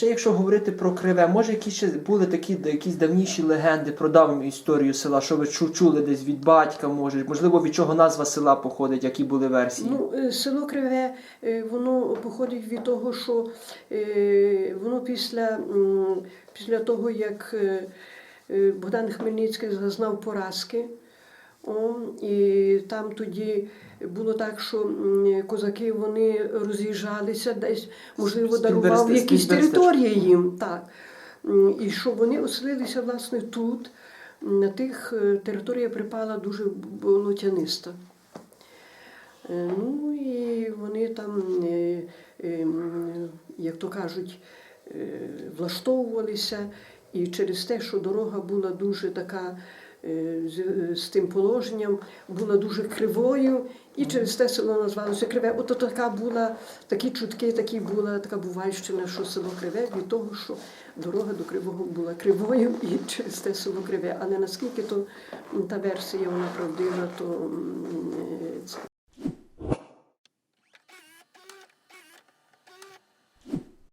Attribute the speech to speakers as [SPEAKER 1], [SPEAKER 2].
[SPEAKER 1] ще якщо говорити про криве, може якісь ще були такі якісь давніші легенди про давню історію села, що ви чули десь від батька, може, можливо, від чого назва села походить, які були версії?
[SPEAKER 2] Ну, е, село Криве, е, воно походить від того, що е, воно після, після того, як Богдан Хмельницький зазнав поразки, о, і там тоді було так, що козаки вони роз'їжджалися десь, можливо, дарував якісь території їм. Так. І що вони оселилися власне тут. На тих е, територія припала дуже болотяниста. Е, Ну і вони там, е, як то кажуть, влаштовувалися. І через те, що дорога була дуже така з, з тим положенням, була дуже кривою, і через те село назвалося Криве. Ото така була, такі чутки, такі була така бувальщина, що село Криве від того, що дорога до Кривого була кривою і через те село Криве. Але наскільки то та версія вона правдива, то е,